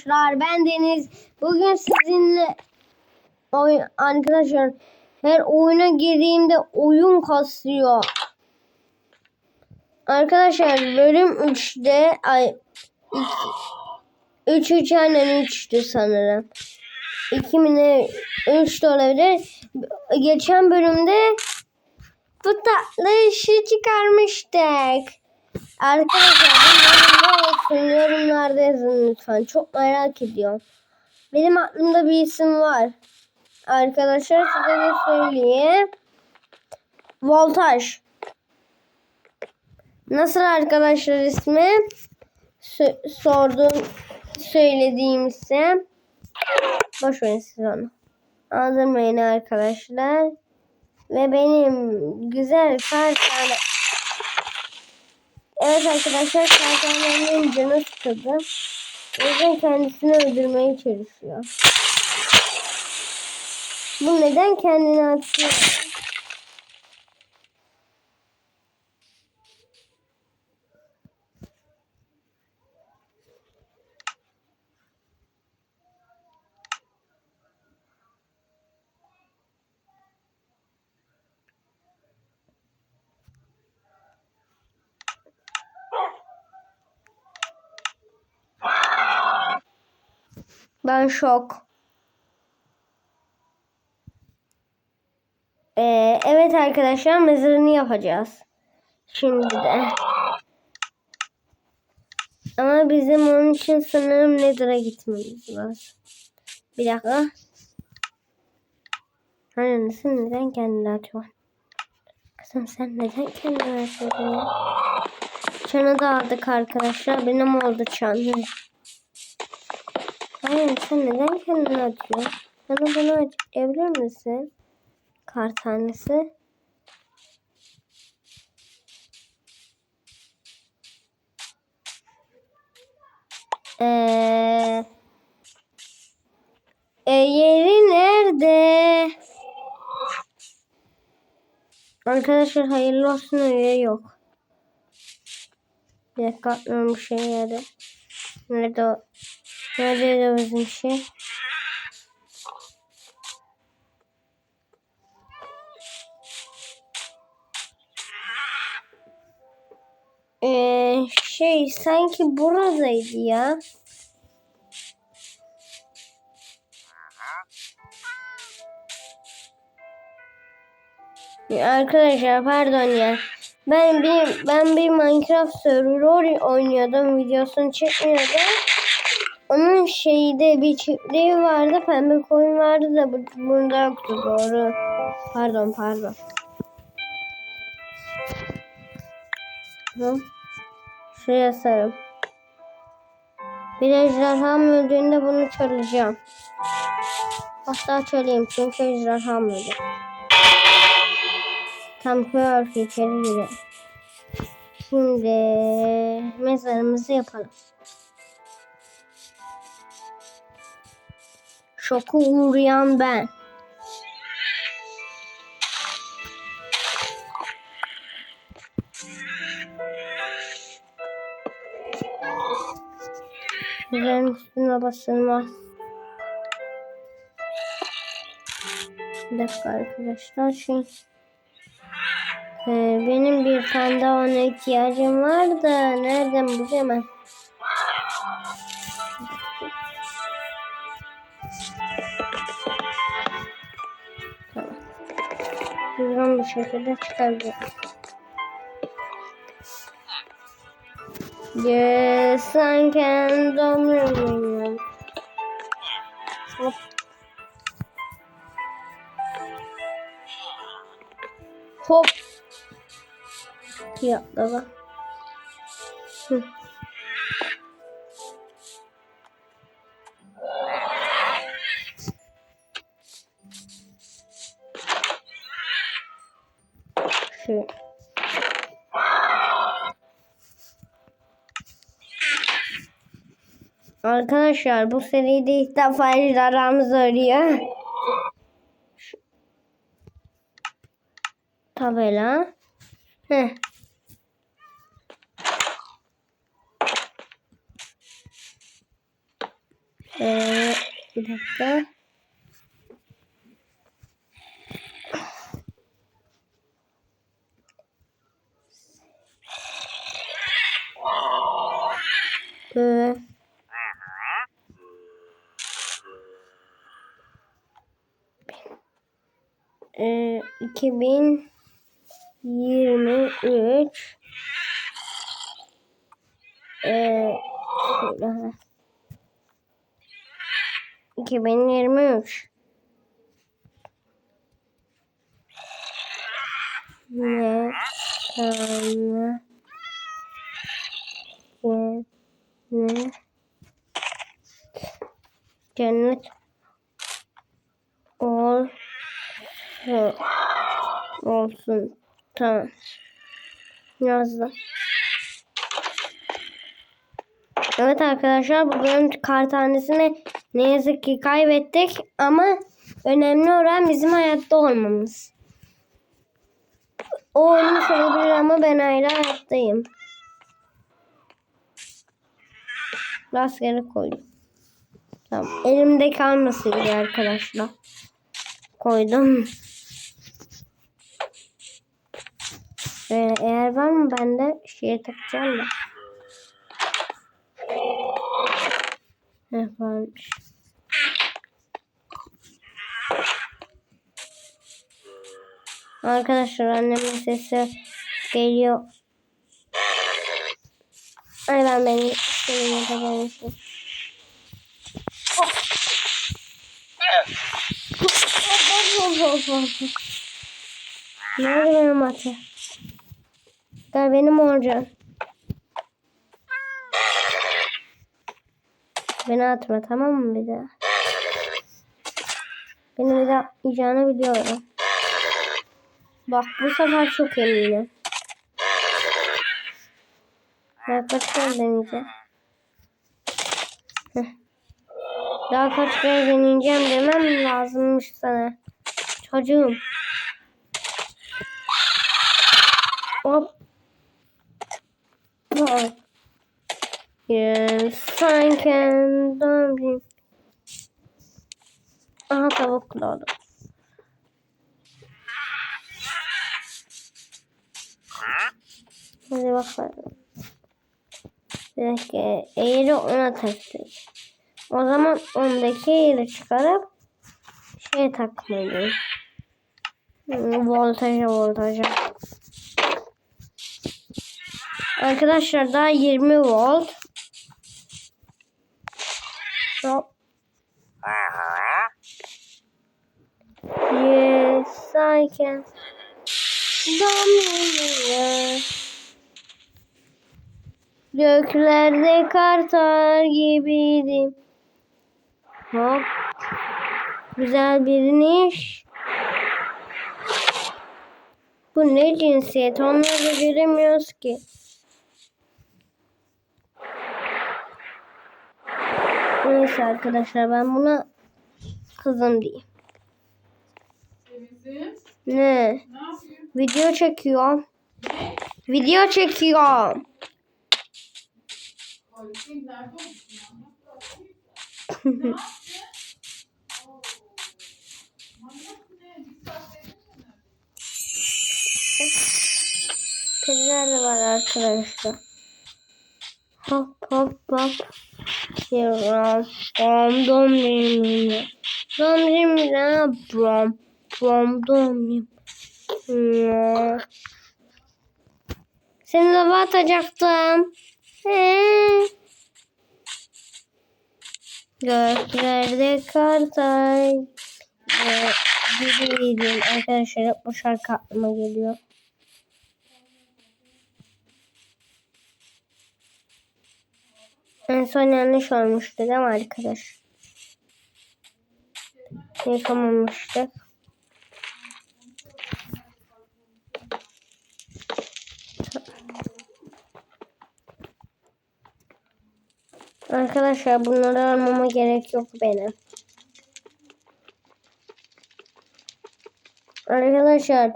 Arkadaşlar ben Deniz. Bugün sizinle oyun arkadaşlar her oyuna girdiğimde oyun kasıyor. Arkadaşlar bölüm 3'te ay 3 3 aynen 3'tü sanırım. 2 mi ne 3 de olabilir. Geçen bölümde bu tatlı işi çıkarmıştık. Arkadaşlar olsun yorumlarda yazın lütfen. Çok merak ediyorum. Benim aklımda bir isim var. Arkadaşlar size de söyleyeyim. Voltaj. Nasıl arkadaşlar ismi? Sö- sordum söylediğim isim. Boş verin siz onu. Aldırmayın arkadaşlar. Ve benim güzel tane Evet arkadaşlar kartallarının canı sıkıldı. O yüzden kendisini öldürmeye çalışıyor. Bu neden kendini atıyor? Ben şok. Ee, evet arkadaşlar mezarını yapacağız. Şimdi de. Ama bizim onun için sanırım Nether'a gitmemiz lazım. Bir dakika. Nasıl neden kendini atıyorsun? Kızım sen neden kendini atıyorsun? Çanı da aldık arkadaşlar. Benim oldu çan. Hayır sen neden kendini atıyorsun? Bana bunu açıklayabilir misin? Kar tanesi. Ee, e, yeri nerede? Arkadaşlar hayırlı olsun öyle yok. Bir dakika atmıyorum bir şey yeri. Nerede o? Nerede o bizim şey? Ee, şey sanki buradaydı. Ya Arkadaşlar pardon ya. Ben bir ben bir Minecraft server oynuyordum. Videosunu çekmiyordum. Onun şeyde bir çiftliği vardı. Pembe koyun vardı da bu- burada yoktu doğru. Pardon pardon. Hı? Şuraya sarım. Bir ejderham öldüğünde bunu çalacağım. Hatta çalayım çünkü ejderham öldü. Tam harfi içeri girelim. Şimdi mezarımızı yapalım. Şoku uğrayan ben. Üzerin üstüne basılmaz. Bir dakika arkadaşlar. Şey, Ee, benim bir tane daha ona ihtiyacım var da nereden bulacağım ben? Hızlı bir şekilde çıkaracağım. Yes, I can dominate. Hop. Hop. İki atlama. Hı. Arkadaşlar bu seride ilk defa aramız arıyor. Tabela. Heh. Ee, bir dakika. Ee, e, 2023 e, şöyle. 2023 ne tane ne cennet ol olsun. Tamam. Yazdım. Evet arkadaşlar bu bölüm kartanesini ne yazık ki kaybettik ama önemli olan bizim hayatta olmamız. O ölmüş olabilir ama ben hala hayattayım. Rastgele koydum. Tamam. Elimde kalmasın diye arkadaşlar. Koydum. Ee, eğer var mı bende şeye takacağım da. Heh, varmış. Arkadaşlar annemin sesi geliyor. Ay ben beni şeyini yapabilirim. Nerede benim atı? Gel benim olacaksın. Beni atma tamam mı bir daha? Beni bir daha atmayacağını biliyorum. Bak bu sefer çok eminim. Kere deneyeceğim. Heh. Daha kaç kere deneyeceğim demem lazımmış sana. Çocuğum. Hop. Hop. Yes, sanki döneyim. Aha tavuk doğdu. Hadi bakalım. Bir dakika. Eğri ona taktık. O zaman ondaki eğri çıkarıp şey takmalıyım. Voltaja voltaja. Arkadaşlar daha 20 volt. Hop. Yes, I can. Damlıyor. Göklerde kartal gibiydim. Hop. Güzel bir niş. Bu ne cinsiyet? Onları da göremiyoruz ki. Neyse arkadaşlar ben buna kızım diyeyim. Temizim. Ne? Ne yapıyorsun? Video çekiyorum. Video çekiyorum. Ne bekledin mi? Kediler de var arkadaşlar. Hop hop hop. Yaram. Bom dom dim. Dom dim. Bom. Bom dom. Hmm. Seni lava atacaktım. Ee. Göklerde kartay. Ee. Arkadaşlar bu şarkı aklıma geliyor. En son yanlış olmuştu değil mi arkadaş? Yıkamamıştık. Arkadaşlar bunları almama gerek yok benim. Arkadaşlar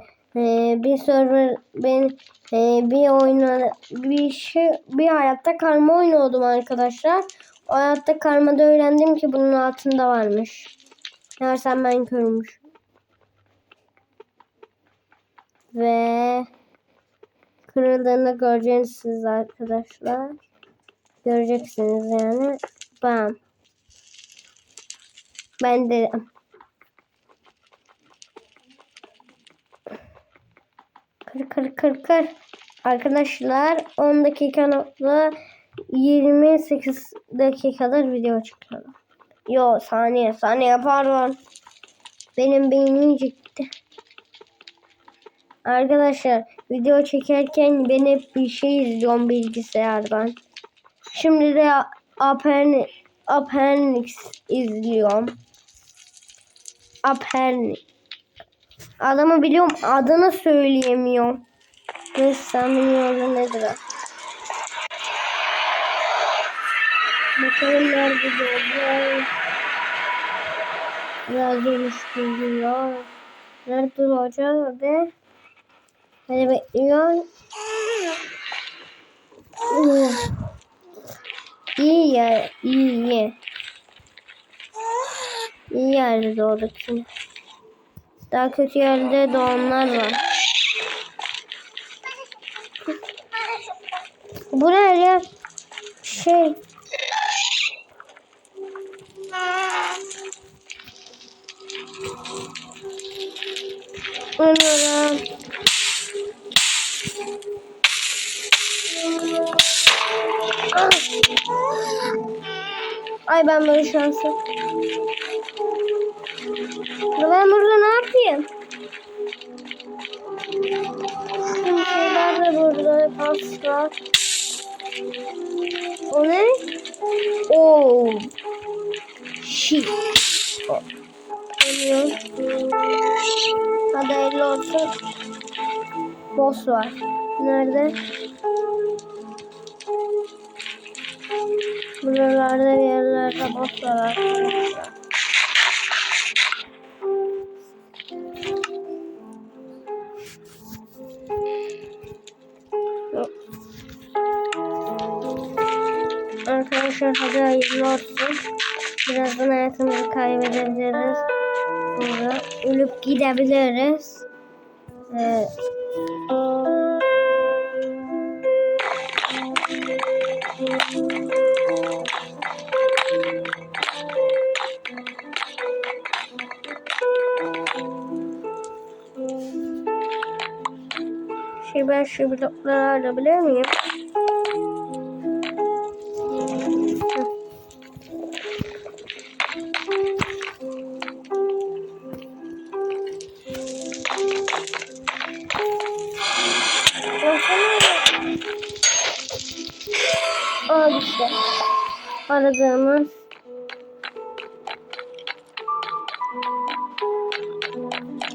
bir server ben e, bir oyuna bir şey bir hayatta kalma oynuyordum arkadaşlar. O hayatta karmada öğrendim ki bunun altında varmış. Meğersem ben körmüş. Ve kırıldığını göreceksiniz arkadaşlar. Göreceksiniz yani. Bam. Ben de kır kır kır kır. Arkadaşlar 10 dakika nokta 28 dakikadır video çıktı. Yo saniye saniye pardon. Benim beynim gitti. Arkadaşlar video çekerken ben hep bir şey izliyorum bilgisayardan. Şimdi de Apen Appendix izliyorum. Appendix. Adamı biliyorum adını söyleyemiyorum. Neyse sen bilmiyorum nedir o. Bakalım nerede doğacak. Biraz oluşturuyor. Nerede doğacak hadi. Hadi bekliyor. Uh. İyi ya, iyi. İyi yerde doğduk şimdi. Daha kötü yerde doğanlar var. Bu ne ya? Şey. Ah. Ay ben böyle şanslı. Ben burada ne yapayım? Şimdi şeyler de burada pas var. O ne? Oo. Geliyor. Hadi hayırlı olsun. Boss var. Nerede? Buralarda bir yerlerde boss var arkadaşlar. Hadi hayırlı olsun. Birazdan hayatımızı kaybedebiliriz. Burada ölüp gidebiliriz. Ee, şey ben şu blokları alabilir miyim? Aradığımız.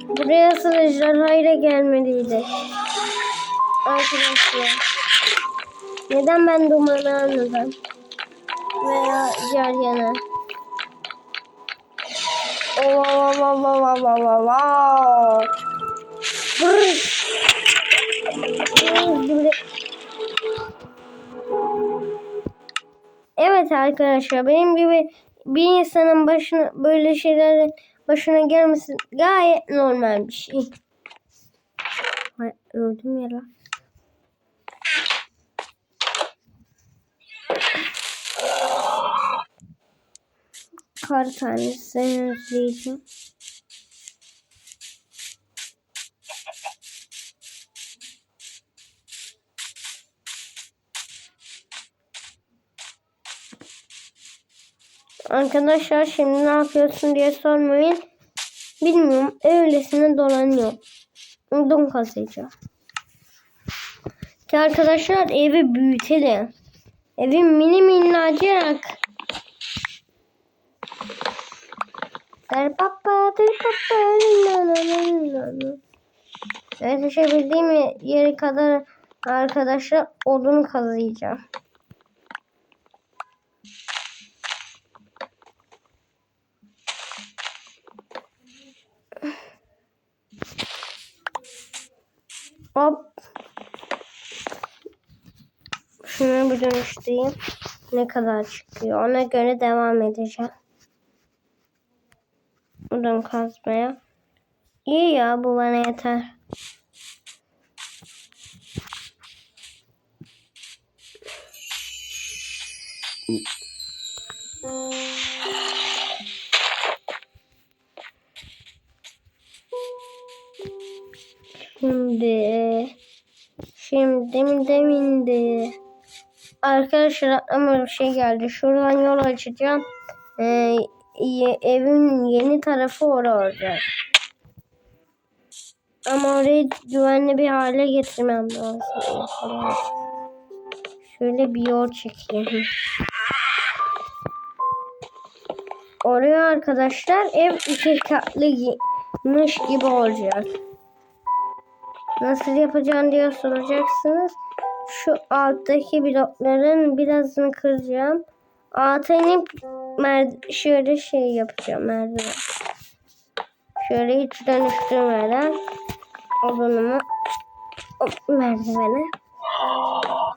Buraya sığırcılarıyla gelmeliydi. Arkadaşlar. Neden ben dumanı anladım? Veya wow, wow, wow, wow, wow, wow, wow. Brrr. Brrr, Evet arkadaşlar benim gibi bir insanın başına böyle şeylerin başına gelmesi gayet normal bir şey. Ay, öldüm ya lan. Kar tanesi özleyeceğim. Arkadaşlar şimdi ne yapıyorsun diye sormayın. Bilmiyorum. Öylesine dolanıyor. Don kazıyacağım. Ki arkadaşlar evi büyütelim. Evim mini minnacık. Der papa, der papa, la la la la. Yetişebildiğim yeri kadar arkadaşlar odun kazıyacağım. Hop. Şunu bir dönüştüreyim. ne kadar çıkıyor. Ona göre devam edeceğim. Buradan kazmaya. İyi ya bu bana yeter. Arkadaşlar aklıma bir şey geldi. Şuradan yol açacağım. Ee, evin yeni tarafı orası olacak. Ama orayı güvenli bir hale getirmem lazım. Şöyle bir yol çekeyim. Oraya arkadaşlar ev iki katlıymış gibi olacak. Nasıl yapacağım diye soracaksınız. Şu alttaki blokların birazını kıracağım. Alta inip şöyle şey yapacağım merdiven. Şöyle hiç dönüştürmeden odunumu hop, merdivene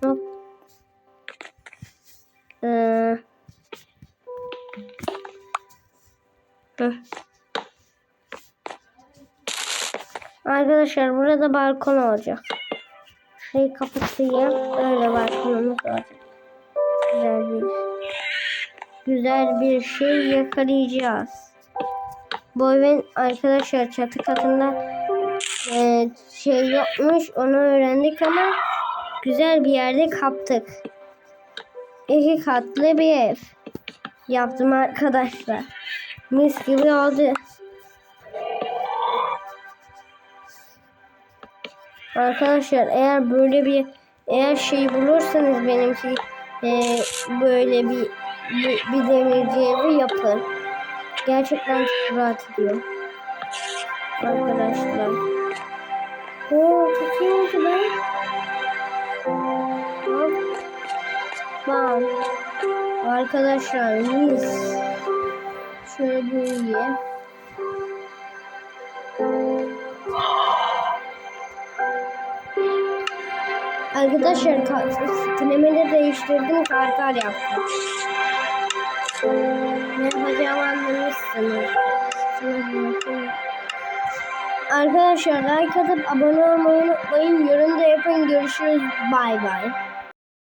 hop. Ee, heh. Arkadaşlar burada balkon olacak. Şurayı kapatayım. Öyle balkonumuz olacak. Güzel bir güzel bir şey yakalayacağız. Bu evin arkadaşlar çatı katında e, şey yokmuş. Onu öğrendik ama güzel bir yerde kaptık. İki katlı bir ev yaptım arkadaşlar. Mis gibi oldu. Arkadaşlar eğer böyle bir eğer şey bulursanız benimki e, böyle bir bir, bir demirci yapın. Gerçekten çok rahat ediyor. Arkadaşlar. Oo çok iyi oldu be. Bam. Arkadaşlar mis. Şöyle büyüyeyim. Arkadaşlar sinemede değiştirdim karkar yaptım. Ne yapacağımı anlamışsınız. Arkadaşlar like atıp abone olmayı unutmayın. Yorum da yapın. Görüşürüz. Bay bay.